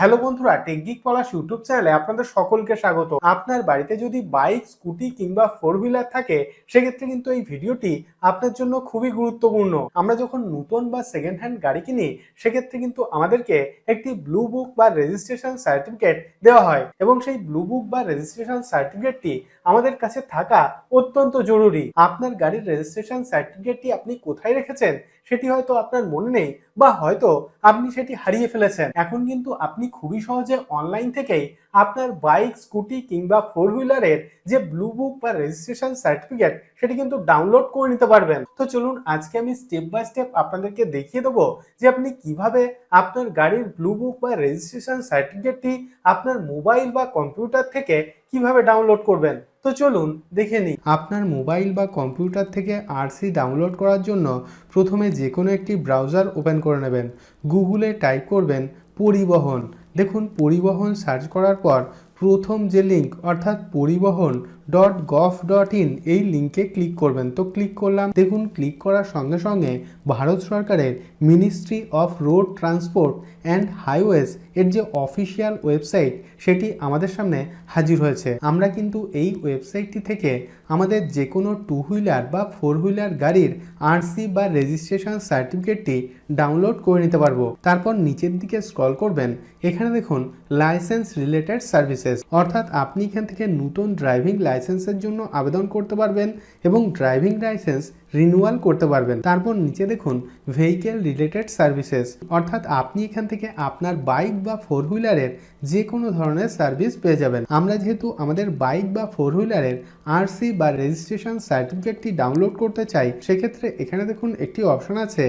Hello বন্ধুরা, টেকগিক পলাশ YouTube চ্যানেলে আপনাদের সকলকে স্বাগত। আপনার বাড়িতে যদি বাইক, স্কুটি কিংবা ফোর হুইলার থাকে, সেক্ষেত্রে কিন্তু এই ভিডিওটি আপনার জন্য খুবই গুরুত্বপূর্ণ। আমরা যখন নতুন বা সেকেন্ড হ্যান্ড গাড়ি কিনি, সেক্ষেত্রে কিন্তু আমাদেরকে একটি ব্লু বুক বা রেজিস্ট্রেশন সার্টিফিকেট দেওয়া হয় এবং সেই ব্লু বুক বা রেজিস্ট্রেশন সার্টিফিকেটটি আমাদের কাছে থাকা অত্যন্ত জরুরি। আপনার গাড়ির রেজিস্ট্রেশন সার্টিফিকেটটি আপনি কোথায় রেখেছেন, সেটি হয়তো আপনার মনে নেই বা হয়তো আপনি সেটি হারিয়ে ফেলেছেন। এখন কিন্তু আপনি খুবই সহজে অনলাইন থেকেই আপনার বাইক স্কুটি কিংবা ফোর হুইলারের যে ব্লু বুক বা রেজিস্ট্রেশন সার্টিফিকেট সেটি কিন্তু ডাউনলোড করে নিতে পারবেন। তো চলুন আজকে আমি স্টেপ বাই স্টেপ আপনাদেরকে দেখিয়ে দেবো যে আপনি কীভাবে আপনার গাড়ির ব্লু বুক বা রেজিস্ট্রেশন সার্টিফিকেটটি আপনার মোবাইল বা কম্পিউটার থেকে কীভাবে ডাউনলোড করবেন। তো চলুন দেখে নিই। আপনার মোবাইল বা কম্পিউটার থেকে আরসি ডাউনলোড করার জন্য প্রথমে যে কোনো একটি ব্রাউজার ওপেন করে নেবেন। গুগলে টাইপ করবেন পরিবহন। দেখুন পরিবহন সার্চ করার পর প্রথম যে লিঙ্ক অর্থাৎ পরিবহন ডট গভ ডট ইন এই লিঙ্কে ক্লিক করবেন। তো ক্লিক করলাম, দেখুন ক্লিক করার সঙ্গে সঙ্গে ভারত সরকারের Ministry of Road Transport and Highways এর যে অফিসিয়াল ওয়েবসাইট সেটি আমাদের সামনে হাজির হয়েছে। আমরা কিন্তু এই ওয়েবসাইটটি থেকে আমাদের যে কোনো টু হুইলার বা ফোর হুইলার গাড়ির আরসি বা রেজিস্ট্রেশন সার্টিফিকেটটি ডাউনলোড করে নিতে পারব। তারপর নিচের দিকে স্ক্রল করবেন, এখানে দেখুন লাইসেন্স রিলেটেড সার্ভিসেস অর্থাৎ আপনি এখান থেকে নতুন ড্রাইভিং লাইসেন্সের জন্য আবেদন করতে পারবেন এবং ড্রাইভিং লাইসেন্স রিনিউয়াল করতে পারবেন। তারপর নিচে দেখুন ভেহিকেল রিলেটেড সার্ভিসেস অর্থাৎ আপনি এখান থেকে আপনার বাইক বা ফোর হুইলারের যে কোনো ধরনের সার্ভিস পেয়ে যাবেন। আমরা যেহেতু আমাদের বাইক বা ফোর হুইলারের আরসি বা রেজিস্ট্রেশন সার্টিফিকেটটি ডাউনলোড করতে চাই, সেক্ষেত্রে এখানে দেখুন একটি অপশন আছে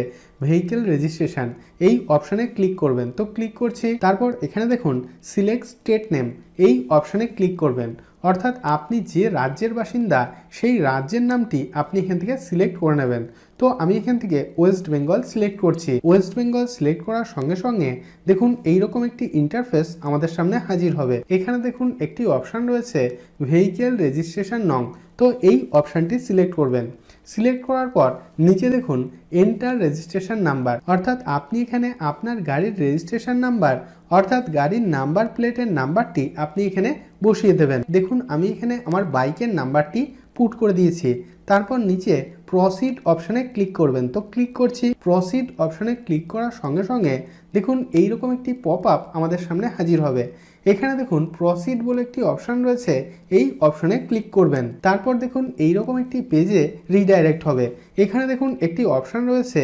ভেহিকেল রেজিস্ট্রেশন এই অপশনে ক্লিক করবেন। তো ক্লিক করছি, তারপর এখানে দেখুন সিলেক্ট স্টেট নেম এই অপশনে ক্লিক করবেন। অর্থাৎ আপনি যে রাজ্যের বাসিন্দা, সেই রাজ্যের নামটি আপনি এখান থেকে সিলেক্ট করে নেবেন। তো আমি এখান থেকে ওয়েস্ট বেঙ্গল সিলেক্ট করছি। ওয়েস্ট বেঙ্গল সিলেক্ট করার সঙ্গে সঙ্গে দেখুন এইরকম একটি ইন্টারফেস আমাদের সামনে হাজির হবে। এখানে দেখুন একটি অপশান রয়েছে ভেহিকেল রেজিস্ট্রেশন নং। তো এই অপশানটি সিলেক্ট করবেন। সিলেক্ট করার পর নিচে দেখুন এন্টার রেজিস্ট্রেশন নাম্বার অর্থাৎ আপনি এখানে আপনার গাড়ির রেজিস্ট্রেশন নাম্বার অর্থাৎ গাড়ির নাম্বার প্লেটের নাম্বারটি আপনি এখানে বসিয়ে দেবেন। দেখুন আমি এখানে আমার বাইকের নাম্বারটি পুট করে দিয়েছি। তারপর নিচে প্রসিড অপশানে ক্লিক করবেন। তো ক্লিক করছি প্রসিড অপশানে ক্লিক করার সঙ্গে সঙ্গে দেখুন এইরকম একটি পপ আপ আমাদের সামনে হাজির হবে। এখানে দেখুন প্রসিড বলে একটি অপশান রয়েছে, এই অপশানে ক্লিক করবেন। তারপর দেখুন এইরকম একটি পেজে রিডাইরেক্ট হবে। এখানে দেখুন একটি অপশান রয়েছে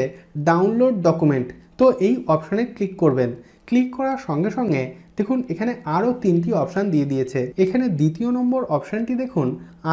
ডাউনলোড ডকুমেন্ট তো এই অপশানে ক্লিক করবেন। ক্লিক করার সঙ্গে সঙ্গে দেখুন এখানে আরও তিনটি অপশান দিয়ে দিয়েছে। এখানে দ্বিতীয় নম্বর অপশানটি দেখুন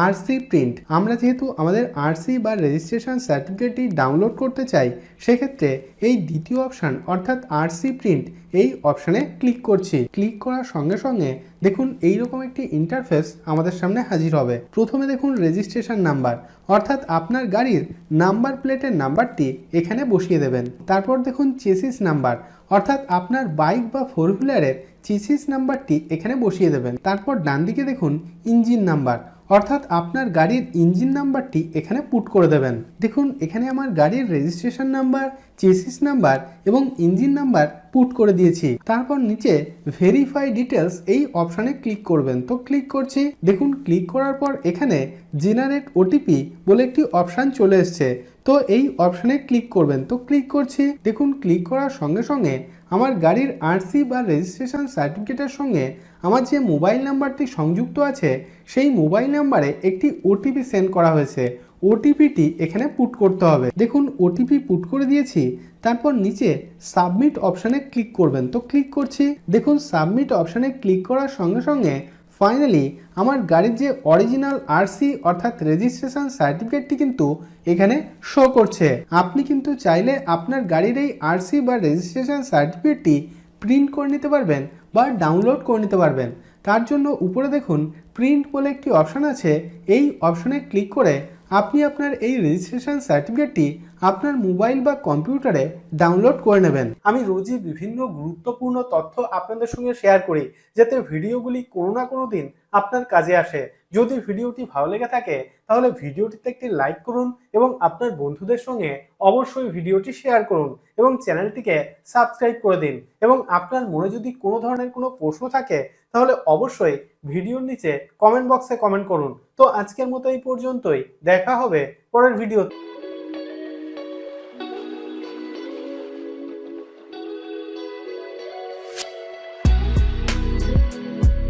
আরসি প্রিন্ট আমরা যেহেতু আমাদের আরসি বা রেজিস্ট্রেশন সার্টিফিকেটটি ডাউনলোড করতে চাই, সেক্ষেত্রে এই দ্বিতীয় অপশান অর্থাৎ আরসি প্রিন্ট এই অপশানে ক্লিক করছি। ক্লিক করার সঙ্গে সঙ্গে দেখুন এইরকম একটি ইন্টারফেস আমাদের সামনে হাজির হবে। প্রথমে দেখুন রেজিস্ট্রেশন নাম্বার অর্থাৎ আপনার গাড়ির নাম্বার প্লেটের নাম্বারটি এখানে বসিয়ে দেবেন। তারপর দেখুন চেসিস নাম্বার অর্থাৎ আপনার বাইক বা ফোর হুইলারের চিসিস নাম্বারটি এখানে বসিয়ে দেবেন। তারপর ডান দিকে দেখুন ইঞ্জিন নাম্বার অর্থাৎ আপনার গাড়ির ইঞ্জিন নাম্বারটি এখানে পুট করে দেবেন। দেখুন, এখানে আমার গাড়ির রেজিস্ট্রেশন নাম্বার চেসিস নাম্বার এবং ইঞ্জিন নাম্বার পুট করে দিয়েছি। তারপর নিচে ভেরিফাই ডিটেলস এই অপশানে ক্লিক করবেন। তো ক্লিক করছি। দেখুন ক্লিক করার পর এখানে জেনারেট ওটিপি বলে একটি অপশান চলে এসছে। তো এই অপশানে ক্লিক করবেন। তো ক্লিক করছি। দেখুন ক্লিক করার সঙ্গে সঙ্গে আমার গাড়ির আরসি বা রেজিস্ট্রেশন সার্টিফিকেটের সঙ্গে আমার যে মোবাইল নাম্বারটি সংযুক্ত আছে, সেই মোবাইল নাম্বারে একটি ওটিপি সেন্ড করা হয়েছে। ওটিপিটি এখানে পুট করতে হবে। দেখুন ওটিপি পুট করে দিয়েছি, তারপর নিচে সাবমিট অপশানে ক্লিক করবেন। তো ক্লিক করছি। দেখুন সাবমিট অপশানে ক্লিক করার সঙ্গে সঙ্গে ফাইনালি আমার গাড়ির যে অরিজিনাল আরসি অর্থাৎ রেজিস্ট্রেশন সার্টিফিকেটটি কিন্তু এখানে শো করছে। আপনি কিন্তু চাইলে আপনার গাড়ির এই আরসি বা রেজিস্ট্রেশন সার্টিফিকেটটি প্রিন্ট করে নিতে পারবেন বা ডাউনলোড করে নিতে পারবেন। তার জন্য উপরে দেখুন প্রিন্ট বলে একটি অপশান আছে। এই অপশানে ক্লিক করে আপনি আপনার এই রেজিস্ট্রেশন সার্টিফিকেটটি আপনার মোবাইল বা কম্পিউটারে ডাউনলোড করে নেবেন। আমি রোজই বিভিন্ন গুরুত্বপূর্ণ তথ্য আপনাদের সঙ্গে শেয়ার করি, যাতে ভিডিওগুলি কোনো না কোনো দিন আপনার কাজে আসে। যদি ভিডিওটি ভালো লেগে থাকে, তাহলে ভিডিওটিতে একটি লাইক করুন এবং আপনার বন্ধুদের সঙ্গে অবশ্যই ভিডিওটি শেয়ার করুন এবং চ্যানেলটিকে সাবস্ক্রাইব করে দিন এবং আপনার মনে যদি কোনো ধরনের কোনো প্রশ্ন থাকে তাহলে অবশ্যই ভিডিওর নিচে কমেন্ট বক্সে কমেন্ট করুন। তো আজকের মতো এই পর্যন্তই। দেখা হবে পরের ভিডিও